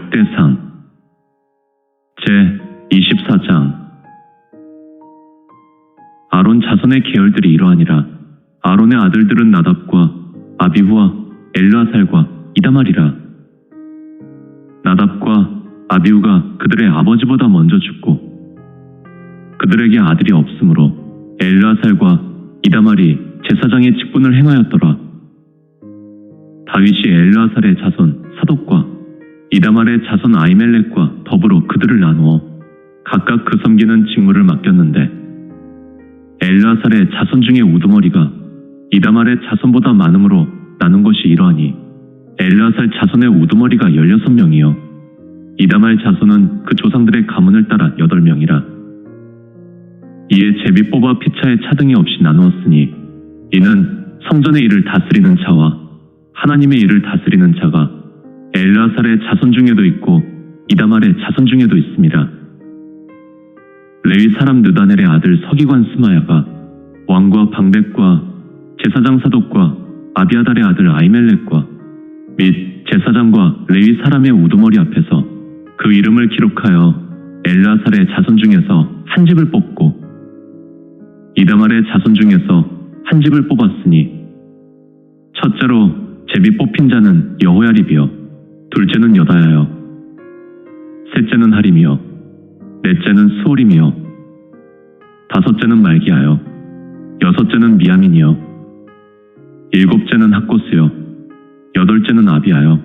역대상 제 24장. 아론 자손의 계열들이 이러하니라. 아론의 아들들은 나답과 아비후와 엘르아살과 이다말이라. 나답과 아비후가 그들의 아버지보다 먼저 죽고 그들에게 아들이 없으므로 엘르아살과 이다말이 제사장의 직분을 행하였더라. 다윗이 엘르아살의 자손 사독과 이다말의 자손 아이멜렉과 더불어 그들을 나누어 각각 그 섬기는 직무를 맡겼는데 엘르아살의 자손 중에 우두머리가 이다말의 자손보다 많으므로 나눈 것이 이러하니 엘르아살 자손의 우두머리가 16명이요. 이다말 자손은 그 조상들의 가문을 따라 8명이라. 이에 제비 뽑아 피차에 차등이 없이 나누었으니 이는 성전의 일을 다스리는 자와 하나님의 일을 다스리는 자가 엘라살의 자손 중에도 있고 이다말의 자손 중에도 있습니다. 레위 사람 느다넬의 아들 서기관 스마야가 왕과 방백과 제사장 사독과 아비아달의 아들 아이멜렉과 및 제사장과 레위 사람의 우두머리 앞에서 그 이름을 기록하여 엘라살의 자손 중에서 한 집을 뽑고 이다말의 자손 중에서 한 집을 뽑았으니 첫째로 제비 뽑힌 자는 여호야립이요 둘째는 여다야요 셋째는 하림이요 넷째는 수올임이요 다섯째는 말기야요 여섯째는 미야민이요 일곱째는 학고스요 여덟째는 아비야요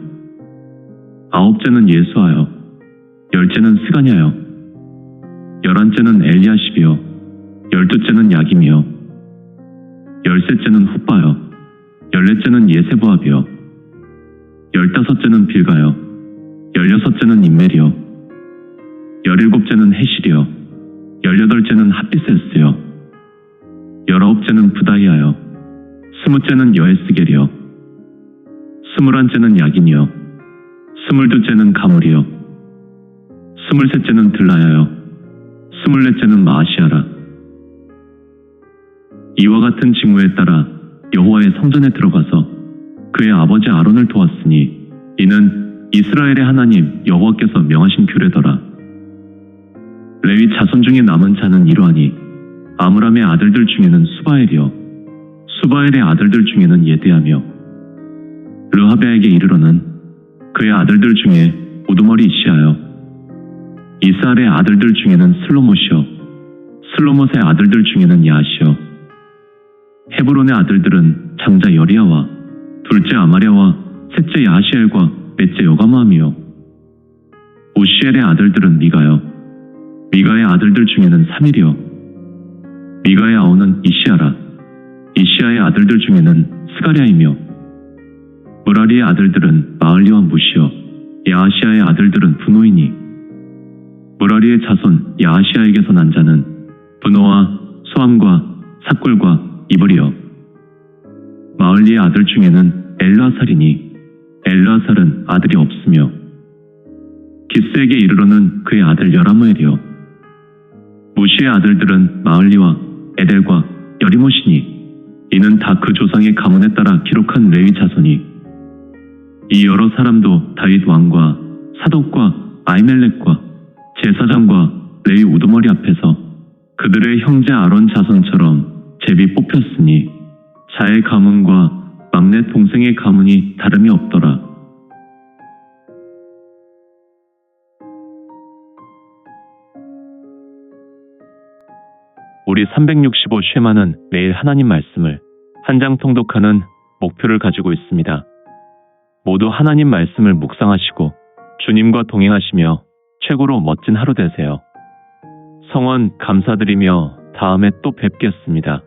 아홉째는 예수하요 열째는 스가냐요 열한째는 엘리야십이요 열두째는 야김이요 열셋째는 훗바요 열넷째는 예세보압이요 열다섯째는 빌가요. 열여섯째는 인멜이요. 열일곱째는 해실이요. 열여덟째는 하피세스요. 열아홉째는 부다이아요. 스무째는 여에스겔이요. 스물한째는 야긴이요. 스물두째는 가물이요. 스물셋째는 들라야요. 스물넷째는 마아시아라. 이와 같은 징후에 따라 여호와의 성전에 들어가서 그의 아버지 아론을 도왔으니 이는 이스라엘의 하나님 여호와께서 명하신 규례더라. 레위 자손 중에 남은 자는 이러하니 아므람의 아들들 중에는 수바엘이요 수바엘의 아들들 중에는 예대하며 르하베에게 이르러는 그의 아들들 중에 우두머리 이시하여 이스라엘의 아들들 중에는 슬로못이요 슬로못의 아들들 중에는 야시요 헤브론의 아들들은 장자 여리야와 둘째 아마랴와 셋째 야시엘과 넷째 여가마함이요. 우시엘의 아들들은 미가요. 미가의 아들들 중에는 사밀이요. 미가의 아우는 이시아라. 이시아의 아들들 중에는 스가랴이며 무라리의 아들들은 마을리와 무시요. 야하시아의 아들들은 분노이니 무라리의 자손 야하시아에게서 난 자는 분노와 소함과 삭굴과 이브리요. 마을리의 아들 중에는 엘라살이니 엘라살은 아들이 없으며 기스에게 이르러는 그의 아들 여라무엘이요 무시의 아들들은 마을리와 에델과 여리모시니 이는 다 그 조상의 가문에 따라 기록한 레위 자손이 이 여러 사람도 다윗 왕과 사독과 아이멜렉과 제사장과 레위 우두머리 앞에서 그들의 형제 아론 자손처럼 제비 뽑혔으니 자의 가문과 막내 동생의 가문이 다름이 없더라. 우리 365 쉐마는 매일 하나님 말씀을 한 장 통독하는 목표를 가지고 있습니다. 모두 하나님 말씀을 묵상하시고 주님과 동행하시며 최고로 멋진 하루 되세요. 성원 감사드리며 다음에 또 뵙겠습니다.